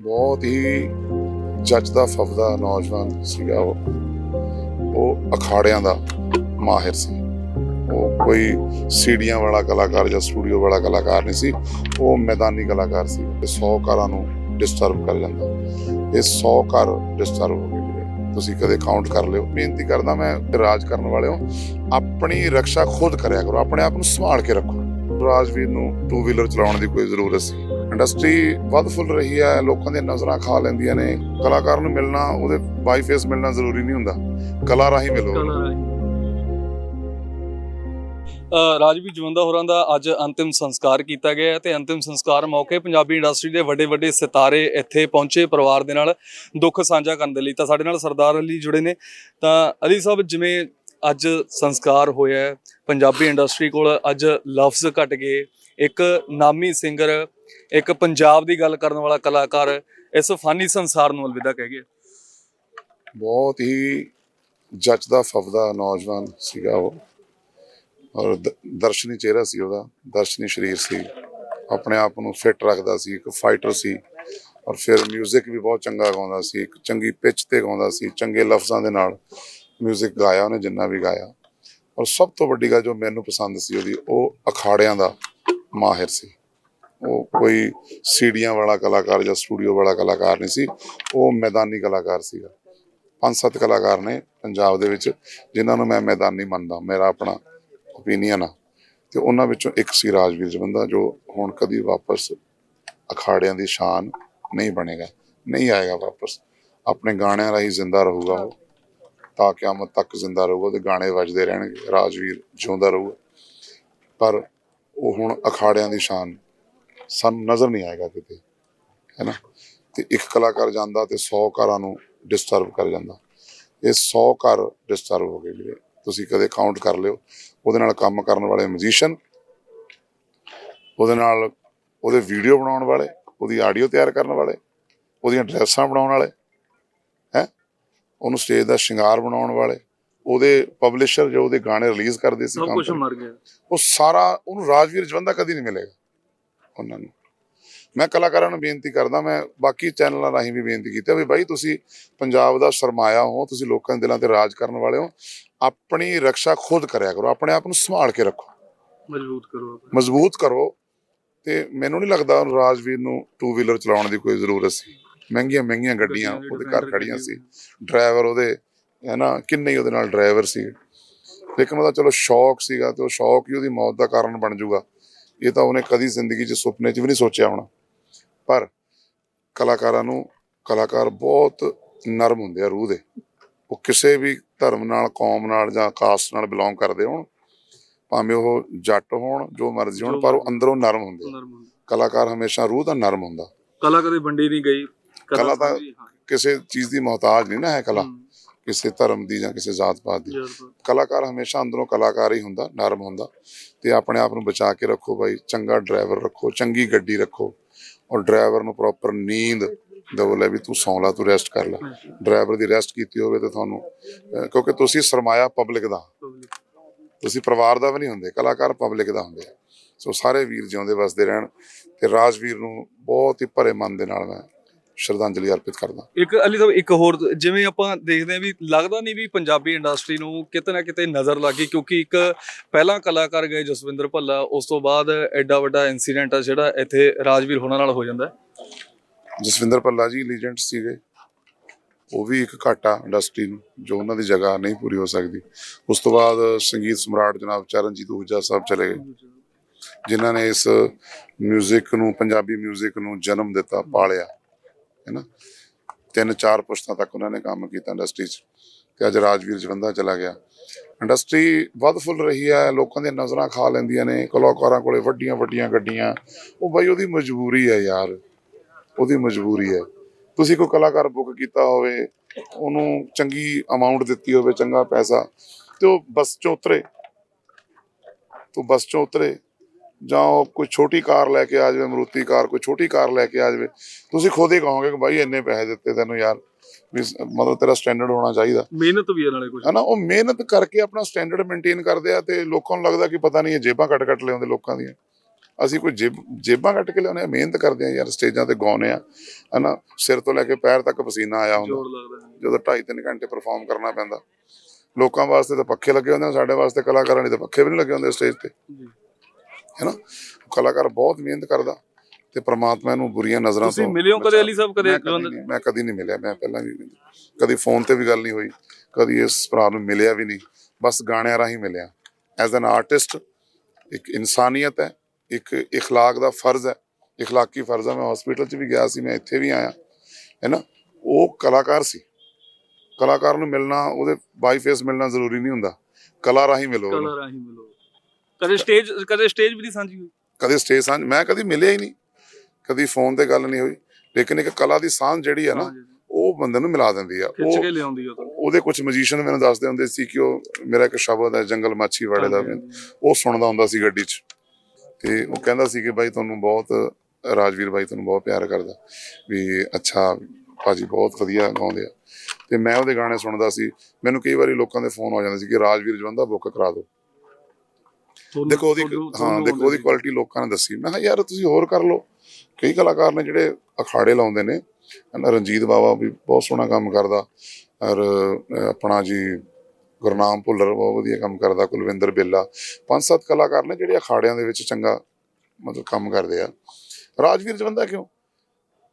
ਬਹੁਤ ਹੀ ਜੱਜਦਾ ਫਫਦਾ ਨੌਜਵਾਨ ਸੀਗਾ ਉਹ। ਉਹ ਅਖਾੜਿਆਂ ਦਾ ਮਾਹਿਰ ਸੀ। ਉਹ ਕੋਈ ਸੀੜੀਆਂ ਵਾਲਾ ਕਲਾਕਾਰ ਜਾਂ ਸਟੂਡੀਓ ਵਾਲਾ ਕਲਾਕਾਰ ਨਹੀਂ ਸੀ। ਉਹ ਮੈਦਾਨੀ ਕਲਾਕਾਰ ਸੀ। ਤੇ 100 ਕਾਰਾਂ ਨੂੰ ਡਿਸਟਰਬ ਕਰ ਜਾਂਦਾ। ਇਹ 100 ਘਰ ਡਿਸਟਰਬ ਹੋ ਗਏ ਤੁਸੀਂ ਕਦੇ ਕਾਊਂਟ ਕਰ ਲਿਓ। ਬੇਨਤੀ ਕਰਦਾ ਮੈਂ ਰਾਜ ਕਰਨ ਵਾਲਿਓ ਆਪਣੀ ਰੱਖਿਆ ਖੁਦ ਕਰਿਆ ਕਰੋ। ਆਪਣੇ ਆਪ ਨੂੰ ਸੰਭਾਲ ਕੇ ਰੱਖੋ। ਰਾਜਵੀਰ ਨੂੰ ਟੂ ਵੀਲਰ ਚਲਾਉਣ ਦੀ ਕੋਈ ਜ਼ਰੂਰਤ ਸੀ। ਇੰਡਸਟਰੀ ਵੱਧ ਫੁੱਲ ਰਹੀ ਹੈ ਲੋਕਾਂ ਦੀਆਂ ਨਜ਼ਰਾਂ ਖਾ ਲੈਂਦੀਆਂ ਨੇ। ਕਲਾਕਾਰ ਨੂੰ ਮਿਲਣਾ ਉਹਦੇ ਬਾਈ ਫੇਸ ਮਿਲਣਾ ਜ਼ਰੂਰੀ ਨਹੀਂ ਹੁੰਦਾ। ਕਲਾ ਰਾਹੀਂ ਮਿਲੋ। ਅ, ਰਾਜਵੀਰ ਜਵੰਦਾ ਹੋਰਾਂ ਦਾ ਅੱਜ ਅੰਤਿਮ ਸੰਸਕਾਰ ਕੀਤਾ ਗਿਆ ਹੈ ਤੇ ਅੰਤਿਮ ਸੰਸਕਾਰ ਮੌਕੇ ਪੰਜਾਬੀ ਇੰਡਸਟਰੀ ਦੇ ਵੱਡੇ ਵੱਡੇ ਸਿਤਾਰੇ ਇੱਥੇ ਪਹੁੰਚੇ ਪਰਿਵਾਰ ਦੇ ਨਾਲ ਦੁੱਖ ਸਾਂਝਾ ਕਰਨ ਦੇ ਲਈ। ਤਾਂ ਸਾਡੇ ਨਾਲ ਸਰਦਾਰ ਅਲੀ ਜੁੜੇ ਨੇ। ਤਾਂ ਅਲੀ ਸਾਹਿਬ ਜਿਵੇਂ ਅੱਜ ਸੰਸਕਾਰ ਹੋਇਆ ਪੰਜਾਬੀ ਇੰਡਸਟਰੀ ਕੋਲ ਅੱਜ ਲਫ਼ਜ਼ ਘਟ ਗਏ। ਇੱਕ ਨਾਮੀ ਸਿੰਗਰ ਇੱਕ ਪੰਜਾਬ ਦੀ ਗੱਲ ਕਰਨ ਵਾਲਾ ਕਲਾਕਾਰ ਇਸ ਫਾਨੀ ਸੰਸਾਰ ਨੂੰ ਅਲਵਿਦਾ ਕਹਿ ਗਏ ਬਹੁਤ ਹੀ ਜੱਜਦਾ ਫਫਦਾ ਨੌਜਵਾਨ ਸੀਗਾ ਉਹ ਔਰ ਦ- ਦਰਸ਼ਨੀ ਚਿਹਰਾ ਸੀ ਉਹਦਾ ਦਰਸ਼ਨੀ ਸਰੀਰ ਸੀ ਆਪਣੇ ਆਪ ਨੂੰ ਫਿੱਟ ਰੱਖਦਾ ਸੀ ਇੱਕ ਫਾਈਟਰ ਸੀ ਔਰ ਫਿਰ 뮤직 ਵੀ ਬਹੁਤ ਚੰਗਾ ਗਾਉਂਦਾ ਸੀ ਇੱਕ ਚੰਗੀ ਪਿਚ ਤੇ ਗਾਉਂਦਾ ਸੀ ਚੰਗੇ ਲਫ਼ਜ਼ਾਂ ਦੇ ਨਾਲ 뮤직 ਗਾਇਆ ਉਹਨੇ ਜਿੰਨਾ ਵੀ ਗਾਇਆ ਔਰ ਸਭ ਤੋਂ ਵੱਡੀ ਗੱਲ ਜੋ ਮੈਨੂੰ ਪਸੰਦ ਸੀ ਉਹਦੀ ਉਹ ਅਖਾੜਿਆਂ ਦਾ ਮਾਹਿਰ ਸੀ ਉਹ ਕੋਈ ਸੀੜੀਆਂ ਵਾਲਾ ਕਲਾਕਾਰ ਜਾਂ ਸਟੂਡੀਓ ਵਾਲਾ ਕਲਾਕਾਰ ਨਹੀਂ ਸੀ, ਉਹ ਮੈਦਾਨੀ ਕਲਾਕਾਰ ਸੀਗਾ। ਪੰਜ ਸੱਤ ਕਲਾਕਾਰ ਨੇ ਪੰਜਾਬ ਦੇ ਵਿੱਚ, ਜਿਨ੍ਹਾਂ ਨੂੰ ਮੈਂ ਮੈਦਾਨੀ ਮੰਨਦਾ, ਮੇਰਾ ਆਪਣਾ ਓਪੀਨੀਅਨ ਆ। ਤੇ ਉਹਨਾਂ ਵਿੱਚੋਂ ਇੱਕ ਸੀ ਰਾਜਵੀਰ ਜਵੰਦਾ, ਜੋ ਹੁਣ ਕਦੀ ਵਾਪਸ ਅਖਾੜਿਆਂ ਦੀ ਸ਼ਾਨ ਨਹੀਂ ਬਣੇਗਾ, ਨਹੀਂ ਆਏਗਾ ਵਾਪਸ। ਆਪਣੇ ਗਾਣਿਆਂ ਰਾਹੀਂ ਜ਼ਿੰਦਾ ਰਹੂਗਾ ਉਹ, ਤਾਂ ਕਿਆਮਤ ਤੱਕ ਜ਼ਿੰਦਾ ਰਹੂਗਾ, ਉਹਦੇ ਗਾਣੇ ਵੱਜਦੇ ਰਹਿਣਗੇ, ਰਾਜਵੀਰ ਜਿਉਂਦਾ ਰਹੂਗਾ। ਪਰ ਉਹ ਹੁਣ ਅਖਾੜਿਆਂ ਦੀ ਸ਼ਾਨ ਸਾਨੂੰ ਨਜ਼ਰ ਨਹੀਂ ਆਏਗਾ ਕਿਤੇ ਹੈ ਨਾ? ਤੇ ਇੱਕ ਕਲਾਕਾਰ ਜਾਂਦਾ ਤੇ 100 ਕਾਰਾਂ ਨੂੰ ਡਿਸਟਰਬ ਕਰ ਜਾਂਦਾ। ਇਹ 100 ਕਾਰ ਡਿਸਟਰਬ ਹੋ ਗਏ ਵੀਰੇ। ਤੁਸੀਂ ਕਦੇ ਕਾਊਂਟ ਕਰ ਲਿਓ। ਉਹਦੇ ਨਾਲ ਕੰਮ ਕਰਨ ਵਾਲੇ ਮਿਊਜ਼ੀਸ਼ੀਅਨ ਉਹਦੇ ਨਾਲ ਉਹਦੇ ਵੀਡੀਓ ਬਣਾਉਣ ਵਾਲੇ ਉਹਦੀ ਆਡੀਓ ਤਿਆਰ ਕਰਨ ਵਾਲੇ ਉਹਦੀਆਂ ਡਰੈਸਾਂ ਬਣਾਉਣ ਵਾਲੇ ਹੈ? ਉਹਨੂੰ ਸਟੇਜ ਦਾ ਸ਼ਿੰਗਾਰ ਬਣਾਉਣ ਵਾਲੇ ਉਹਦੇ ਪਬਲਿਸ਼ਰ ਜੋ ਉਹਦੇ ਗਾਣੇ ਰਿਲੀਜ਼ ਕਰਦੇ ਸੀ ਕੰਮ ਉਹ ਸਾਰਾ ਉਹਨੂੰ ਰਾਜਵੀਰ ਜਵੰਦਾ ਕਦੀ ਨਹੀਂ ਮਿਲੇਗਾ। ਉਹਨਾਂ ਨੂੰ। ਮੈਂ ਕਲਾਕਾਰਾਂ ਨੂੰ ਬੇਨਤੀ ਕਰਦਾ ਮੈਂ ਬਾਕੀ ਚੈਨਲਾਂ ਰਾਹੀਂ ਵੀ ਬੇਨਤੀ ਕੀਤੀ ਵੀ ਬਾਈ ਤੁਸੀਂ ਪੰਜਾਬ ਦਾ ਸਰਮਾਇਆ ਹੋ ਤੁਸੀਂ ਲੋਕਾਂ ਦੇ ਦਿਲਾਂ ਤੇ ਰਾਜ ਕਰਨ ਵਾਲੇ ਹੋ ਆਪਣੀ ਰੱਖਿਆ ਖੁਦ ਕਰਿਆ ਕਰੋ ਆਪਣੇ ਆਪ ਨੂੰ ਸੰਭਾਲ ਕੇ ਰੱਖੋ। ਮਜ਼ਬੂਤ ਕਰੋ ਮਜ਼ਬੂਤ ਕਰੋ ਤੇ ਮੈਨੂੰ ਨਹੀਂ ਲੱਗਦਾ ਰਾਜਵੀਰ ਨੂੰ ਟੂ ਵੀਲਰ ਚਲਾਉਣ ਦੀ ਕੋਈ ਜ਼ਰੂਰਤ ਸੀ। ਮਹਿੰਗੀਆਂ ਮਹਿੰਗੀਆਂ ਗੱਡੀਆਂ ਉਹਦੇ ਘਰ ਖੜੀਆਂ ਸੀ। ਡਰਾਈਵਰ ਉਹਦੇ ਹੈ ਨਾ ਕਿੰਨੇ ਹੀ ਉਹਦੇ ਨਾਲ ਡਰਾਈਵਰ ਸੀ। ਲੇਕਿਨ ਉਹਦਾ ਚਲੋ ਸ਼ੌਕ ਸੀਗਾ ਤੇ ਉਹ ਸ਼ੌਕ ਹੀ ਉਹਦੀ ਮੌਤ ਦਾ ਕਾਰਨ ਬਣ ਜਾਊਗਾ। ਇਹ ਤਾਂ ਉਹਨੇ ਕਦੀ ਜ਼ਿੰਦਗੀ 'ਚ ਸੁਪਨੇ 'ਚ ਵੀ ਨਹੀਂ ਸੋਚਿਆ ਹੋਣਾ। ਪਰ ਕਲਾਕਾਰਾਂ ਨੂੰ ਕਲਾਕਾਰ ਬਹੁਤ ਨਰਮ ਹੁੰਦੇ ਆ ਰੂਹ ਦੇ। ਉਹ ਕਿਸੇ ਵੀ ਧਰਮ ਨਾਲ ਕੌਮ ਨਾਲ ਜਾਂ ਕਾਸਟ ਨਾਲ ਬਿਲੋਂਗ ਕਰਦੇ ਹੋਣ ਭਾਵੇਂ ਉਹ ਜੱਟ ਹੋਣ ਜੋ ਮਰਜ਼ੀ ਹੋਣ ਪਰ ਉਹ ਅੰਦਰੋਂ ਨਰਮ ਹੁੰਦੇ ਆ। ਕਲਾਕਾਰ ਹਮੇਸ਼ਾ ਰੂਹ ਦਾ ਨਰਮ ਹੁੰਦਾ। ਕਲਾ ਕਦੇ ਵੰਡੀ ਨਹੀਂ ਗਈ। ਕਲਾ ਤਾਂ-। ਕਿਸੇ ਚੀਜ਼ ਦੀ ਮੁਹਤਾਜ ਨਹੀਂ ਨਾ ਹੈ ਕਲਾ। ਹਮ, ਕਿਸੇ ਧਰਮ ਦੀ ਜਾਂ ਕਿਸੇ ਜ਼ਾਤ ਪਾਤ ਦੀ। ਕਲਾਕਾਰ ਹਮੇਸ਼ਾ ਅੰਦਰੋਂ ਕਲਾਕਾਰ ਹੀ ਹੁੰਦਾ ਨਰਮ ਹੁੰਦਾ। ਤੇ ਆਪਣੇ ਆਪ ਨੂੰ ਬਚਾ ਕੇ ਰੱਖੋ ਬਾਈ ਚੰਗਾ ਡਰਾਈਵਰ ਰੱਖੋ ਚੰਗੀ ਗੱਡੀ ਰੱਖੋ। ਔਰ ਡਰਾਈਵਰ ਨੂੰ ਪ੍ਰੋਪਰ ਨੀਂਦ ਦਵੋ ਲੈ ਵੀ ਤੂੰ ਸੌਂ ਲਾ ਤੂੰ ਰੈਸਟ ਕਰ ਲੈ। ਡਰਾਈਵਰ ਦੀ ਰੈਸਟ ਕੀਤੀ ਹੋਵੇ ਤੇ ਤੁਹਾਨੂੰ ਕਿਉਂਕਿ ਤੁਸੀਂ ਸਰਮਾਇਆ ਪਬਲਿਕ ਦਾ। ਤੁਸੀਂ ਪਰਿਵਾਰ ਦਾ ਵੀ ਨਹੀਂ ਹੁੰਦੇ ਕਲਾਕਾਰ ਪਬਲਿਕ ਦਾ ਹੁੰਦੇ ਸੋ ਸਾਰੇ ਵੀਰ ਜਿਉਂਦੇ ਵਸਦੇ ਰਹਿਣ ਤੇ ਰਾਜਵੀਰ ਨੂੰ ਬਹੁਤ ਹੀ ਭਰੇ ਮਨ ਦੇ ਨਾਲ ਮੈਂ ਸ਼ਰਧਾਂਜਲੀ ਅਰਪਿਤ ਕਰਦਾ ਇੱਕ ਅਲੀ ਸਾਹਿਬ ਇੱਕ ਹੋਰ ਜਿਵੇਂ ਆਪਾਂ ਦੇਖਦੇ ਹਾਂ ਵੀ ਲੱਗਦਾ ਨਹੀਂ ਵੀ ਪੰਜਾਬੀ ਇੰਡਸਟਰੀ ਨੂੰ ਕਿਤੇ ਨਾ ਕਿਤੇ ਨਜ਼ਰ ਲੱਗੀ ਕਿਉਂਕਿ ਇੱਕ ਪਹਿਲਾਂ ਕਲਾਕਾਰ ਗਏ ਜਸਵਿੰਦਰ ਭੱਲਾ ਉਸ ਤੋਂ ਬਾਅਦ ਐਡਾ ਵੱਡਾ ਇਨਸੀਡੈਂਟ ਆ ਜਿਹੜਾ ਇੱਥੇ ਰਾਜਵੀਰ ਹੋਣਾ ਨਾਲ ਹੋ ਜਾਂਦਾ ਹੈ। ਜਸਵਿੰਦਰ ਪੱਲਾ ਜੀ ਲੀਜੈਂਡ ਸੀਗੇ ਉਹ ਵੀ ਇੱਕ ਘਾਟਾ ਇੰਡਸਟਰੀ ਨੂੰ ਜੋ ਉਹਨਾਂ ਦੀ ਜਗ੍ਹਾ ਨਹੀਂ ਪੂਰੀ ਹੋ ਸਕਦੀ ਉਸ ਤੋਂ ਬਾਅਦ ਸੰਗੀਤ ਸਮਰਾਟ ਜਨਾਬ ਚਰਨਜੀਤ ਹੂਜਾ ਸਾਹਿਬ ਚਲੇ ਗਏ ਜਿਨ੍ਹਾਂ ਨੇ ਇਸ 뮤직 ਨੂੰ ਪੰਜਾਬੀ 뮤직 ਨੂੰ ਜਨਮ ਦਿੱਤਾ ਪਾਲਿਆ ਹੈਨਾ? ਤਿੰਨ ਚਾਰ ਪੁਸ਼ਤਾਂ ਤੱਕ ਉਹਨਾਂ ਨੇ ਕੰਮ ਕੀਤਾ ਇੰਡਸਟਰੀ 'ਚ ਤੇ ਅੱਜ ਰਾਜਵੀਰ ਜਵੰਦਾ ਚਲਾ ਗਿਆ। ਇੰਡਸਟਰੀ ਵੱਧ ਫੁੱਲ ਰਹੀ ਹੈ, ਲੋਕਾਂ ਦੀਆਂ ਨਜ਼ਰਾਂ ਖਾ ਲੈਂਦੀਆਂ ਨੇ, ਕਲਾਕਾਰਾਂ ਕੋਲੇ ਵੱਡੀਆਂ ਵੱਡੀਆਂ ਗੱਡੀਆਂ। ਉਹ ਬਾਈ ਉਹਦੀ ਮਜਬੂਰੀ ਹੈ ਯਾਰ, ਉਹਦੀ ਮਜਬੂਰੀ ਹੈ। ਤੁਸੀਂ ਕੋਈ ਕਲਾਕਾਰ ਬੁੱਕ ਕੀਤਾ ਹੋਵੇ, ਉਹਨੂੰ ਚੰਗੀ ਅਮਾਉਂਟ ਦਿੱਤੀ ਹੋਵੇ, ਚੰਗਾ ਪੈਸਾ, ਤੇ ਉਹ ਬੱਸ ਚੋਂ ਉਤਰੇ। ਤੂੰ ਬੱਸ ਚੋਂ ਉਤਰੇ ਜਾਂ ਉਹ ਕੋਈ ਛੋਟੀ ਕਾਰ ਲੈ ਕੇ ਆ ਜਾਵੇ ਮਰੂਤੀ ਕਾਰ ਕੋਈ ਛੋਟੀ ਕਾਰ ਲੈ ਕੇ ਆ ਜਾਵੇ ਤੁਸੀਂ ਖੁਦ ਹੀ ਕਹੋਗੇ ਕਿ ਬਾਈ ਇੰਨੇ ਪੈਸੇ ਦਿੱਤੇ ਤੈਨੂੰ ਯਾਰ ਵੀ ਮਤਲਬ ਤੇਰਾ ਸਟੈਂਡਰਡ ਹੋਣਾ ਚਾਹੀਦਾ। ਮਿਹਨਤ ਵੀ ਹੈ ਨਾਲੇ ਕੁਝ ਹਨਾ ਉਹ ਮਿਹਨਤ ਕਰਕੇ ਆਪਣਾ ਸਟੈਂਡਰਡ ਮੇਨਟੇਨ ਕਰਦੇ ਆ ਤੇ ਲੋਕਾਂ ਨੂੰ ਲੱਗਦਾ ਕਿ ਪਤਾ ਨਹੀਂ ਇਹ ਜੇਬਾਂ ਕੱਟ ਕੱਟ ਲਿਆਉਂਦੇ ਲੋਕਾਂ ਦੀਆਂ। ਅਸੀਂ ਕੋਈ ਜੇਬ ਜੇਬਾਂ ਕੱਟ ਕੇ ਲਿਆਉਂਦੇ ਆ ਮਿਹਨਤ ਕਰਦੇ ਆ ਯਾਰ ਸਟੇਜਾਂ ਤੇ ਗਾਉਂਦੇ ਆ ਹਨਾ ਸਿਰ ਤੋਂ ਲੈ ਕੇ ਪੈਰ ਤੱਕ ਪਸੀਨਾ ਆਇਆ ਹੁੰਦਾ। ਜਦੋਂ 2.5-3 ਘੰਟੇ ਪਰਫਾਰਮ ਕਰਨਾ ਪੈਂਦਾ। ਲੋਕਾਂ ਵਾਸਤੇ ਤਾਂ ਪੱਖੇ ਲੱਗੇ ਹੁੰਦੇ ਆ ਸਾਡੇ ਵਾਸਤੇ ਕਲਾਕਾਰਾਂ ਲਈ ਤਾਂ ਪੱਖੇ ਵੀ ਨਹੀਂ ਲੱਗੇ ਹੁੰਦੇ ਸਟੇਜ ਤੇ। ਜੀ। ਹੈਨਾ ਕਲਾਕਾਰ ਬਹੁਤ ਮਿਹਨਤ ਕਰਦਾ ਤੇ ਪ੍ਰਮਾਤਮਾ ਨੂੰ ਬੁਰੀਆਂ ਨਜ਼ਰਾਂ ਤੁਸੀਂ ਤੋਂ ਮਿਲੇ ਹੋ ਕਦੇ ਅਲੀ ਸਾਹਿਬ ਕਦੇ ਮੈਂ ਕਦੀ ਨਹੀਂ ਮੈਂ ਕਦੀ ਨਹੀਂ ਮਿਲਿਆ ਮੈਂ ਪਹਿਲਾਂ ਵੀ ਨਹੀਂ ਕਦੀ ਫੋਨ ਤੇ ਵੀ ਗੱਲ ਨਹੀਂ ਹੋਈ ਕਦੀ ਇਸ ਭਰਾ ਨੂੰ ਮਿਲਿਆ ਵੀ ਨਹੀਂ ਬਸ ਗਾਣਿਆਂ ਰਾਹੀਂ ਮਿਲਿਆ ਐਜ਼ ਐਨ ਆਰਟਿਸਟ ਇੱਕ ਇਨਸਾਨੀਅਤ ਹੈ ਇੱਕ اخلاق ਦਾ ਫਰਜ਼ ਹੈ اخلاقی ਫਰਜ਼ ਹੈ ਮੈਂ ਹਸਪੀਟਲ 'ਚ ਵੀ ਗਿਆ ਸੀ ਮੈਂ ਇੱਥੇ ਵੀ ਆਇਆ ਹੈ ਨਾ ਉਹ ਕਲਾਕਾਰ ਸੀ ਕਲਾਕਾਰ ਨੂੰ ਮਿਲਣਾ ਉਹਦੇ ਬਾਈ ਫੇਸ ਮਿਲਣਾ ਜ਼ਰੂਰੀ ਨਹੀਂ ਹੁੰਦਾ ਕਲਾ ਰਾਹੀਂ ਮਿਲੋ ਉਹਨੂੰ। ਕਲਰ ਆਹੀ ਮਿਲੋ ਕਦੇ ਸਟੇਜ ਕਦੇ ਸਟੇਜ ਵੀ ਨਹੀਂ ਸਾਂਝੀ ਹੋਈ। ਕਦੇ ਸਟੇਜ ਸਾਂਝ ਮੈਂ ਕਦੀ ਮਿਲਿਆ ਹੀ ਨਹੀਂ। ਕਦੀ ਫੋਨ ਤੇ ਗੱਲ ਨਹੀਂ ਹੋਈ। ਲੇਕਿਨ ਇੱਕ ਕਲਾ ਦੀ ਸਾਂਝ ਜਿਹੜੀ ਹੈ ਨਾ ਉਹ ਬੰਦੇ ਨੂੰ ਮਿਲਾ ਦਿੰਦੀ ਆ। ਖਿੱਚ ਉਹ ਕੇ ਲਿਆਉਂਦੀ ਤਾਂ ਉਹਦੇ ਕੁਝ ਮਜੀਸ਼ੀਅਨ ਮੈਨੂੰ ਦੱਸਦੇ ਹੁੰਦੇ ਸੀ ਕਿ ਉਹ ਮੇਰਾ ਇੱਕ ਸ਼ਬਦ ਹੈ ਜੰਗਲ ਮਾਛੀ ਵਾੜੇ ਦਾ। ਉਹ ਸੁਣਦਾ ਹੁੰਦਾ ਸੀ ਗੱਡੀ 'ਚ। ਤੇ ਉਹ ਕਹਿੰਦਾ ਸੀ ਕਿ ਬਾਈ ਤੁਹਾਨੂੰ ਬਹੁਤ ਰਾਜਵੀਰ ਬਾਈ ਤੁਹਾਨੂੰ ਬਹੁਤ ਪਿਆਰ ਕਰਦਾ। ਵੀ ਅੱਛਾ ਭਾਜੀ ਬਹੁਤ ਵਧੀਆ ਗਾਉਂਦੇ ਆ। ਤੇ ਮੈਂ ਉਹਦੇ ਗਾਣੇ ਸੁਣਦਾ ਸੀ। ਮੈਨੂੰ ਕਈ ਵਾਰੀ ਲੋਕਾਂ ਦੇ ਫੋਨ ਆ ਜਾਂਦੇ ਸੀ ਕਿ ਰਾਜਵੀਰ ਜਵੰਦਾ ਬੁੱਕ ਕਰਾ ਦਿਓ। ਦੇਖੋ ਉਹਦੀ ਹਾਂ ਦੇਖੋ ਉਹਦੀ ਕੁਆਲਿਟੀ ਲੋਕਾਂ ਨੇ ਦੱਸੀ। ਮੈਂ ਕਿਹਾ ਯਾਰ ਤੁਸੀਂ ਹੋਰ ਕਰ ਲਓ। ਕਈ ਕਲਾਕਾਰ ਨੇ ਜਿਹੜੇ ਅਖਾੜੇ ਲਾਉਂਦੇ ਨੇ। ਰਣਜੀਤ ਬਾਵਾ ਵੀ ਬਹੁਤ ਸੋਹਣਾ ਕੰਮ ਕਰਦਾ। ਔਰ ਆਪਣਾ ਜੀ ਗੁਰਨਾਮ ਭੁੱਲਰ ਬਹੁਤ ਵਧੀਆ ਕੰਮ ਕਰਦਾ ਕੁਲਵਿੰਦਰ ਬੇਲਾ। ਪੰਜ ਸੱਤ ਕਲਾਕਾਰ ਨੇ ਜਿਹੜੇ ਅਖਾੜਿਆਂ ਦੇ ਵਿੱਚ ਚੰਗਾ ਮਤਲਬ ਕੰਮ ਕਰਦੇ ਆ। ਰਾਜਵੀਰ ਜਵੰਦਾ ਕਿਉਂ?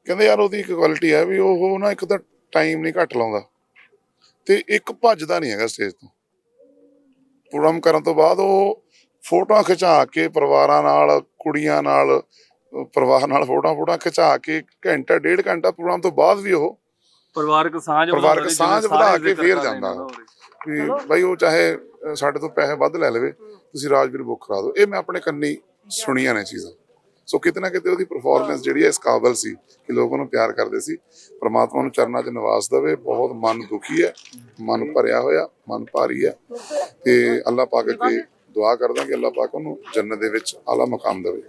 ਕਹਿੰਦੇ ਯਾਰ ਉਹਦੀ ਇੱਕ ਕੁਆਲਿਟੀ ਹੈ ਵੀ ਉਹ ਨਾ ਇੱਕ ਤਾਂ ਟਾਈਮ ਨਹੀਂ ਘੱਟ ਲਾਉਂਦਾ। ਤੇ ਇੱਕ ਭੱਜਦਾ ਨਹੀਂ ਹੈਗਾ ਸਟੇਜ ਤੋਂ। ਪ੍ਰੋਗਰਾਮ ਕਰਨ ਤੋਂ ਬਾਅਦ ਉਹ ਫੋਟੋਆਂ ਖਿਚਾ ਕੇ ਪਰਿਵਾਰਾਂ ਨਾਲ ਕੁੜੀਆਂ ਨਾਲ ਪਰਿਵਾਰ ਨਾਲ ਫੋਟੋਆਂ ਫੋਟੋਆਂ ਖਿਚਾ ਕੇ ਘੰਟਾ ਡੇਢ ਘੰਟਾ ਪ੍ਰੋਗਰਾਮ ਤੋਂ ਬਾਅਦ ਵੀ ਉਹ ਪਰਿਵਾਰਕ ਸਾਂਝ ਪਰਿਵਾਰਕ ਸਾਂਝ ਵਧਾ ਕੇ ਫੇਰ ਜਾਂਦਾ। ਵੀ ਭਾਈ ਉਹ ਚਾਹੇ ਸਾਡੇ ਤੋਂ ਪੈਸੇ ਵੱਧ ਲੈ ਲਵੇ ਤੁਸੀਂ ਰਾਜਵੀਰ ਬੁੱਕ ਕਰਾ ਦਿਓ। ਇਹ ਮੈਂ ਆਪਣੇ ਕੰਨੀ ਸੁਣੀਆਂ ਨੇ ਚੀਜ਼ਾਂ। ਸੋ ਕਿਤੇ ਨਾ ਕਿਤੇ ਉਹਦੀ ਪਰਫਾਰਮੈਂਸ ਜਿਹੜੀ ਹੈ ਇਸ ਕਾਬਲ ਸੀ ਕਿ ਲੋਕ ਉਹਨੂੰ ਪਿਆਰ ਕਰਦੇ ਸੀ। ਪ੍ਰਮਾਤਮਾ ਨੂੰ ਚਰਨਾਂ 'ਚ ਨਿਵਾਸ ਦੇਵੇ। ਬਹੁਤ ਮਨ ਦੁਖੀ ਹੈ। ਮਨ ਭਰਿਆ ਹੋਇਆ ਮਨ ਭਾਰੀ ਹੈ। ਤੇ ਅੱਲਾਹ ਪਾਕ ਅੱਗੇ ਦੁਆ ਕਰਦਾ ਕਿ ਅੱਲਾਹ ਪਾਕ ਉਹਨੂੰ ਜੰਨਤ ਦੇ ਵਿੱਚ ਆਲਾ ਮਕਾਮ ਦੇਵੇ।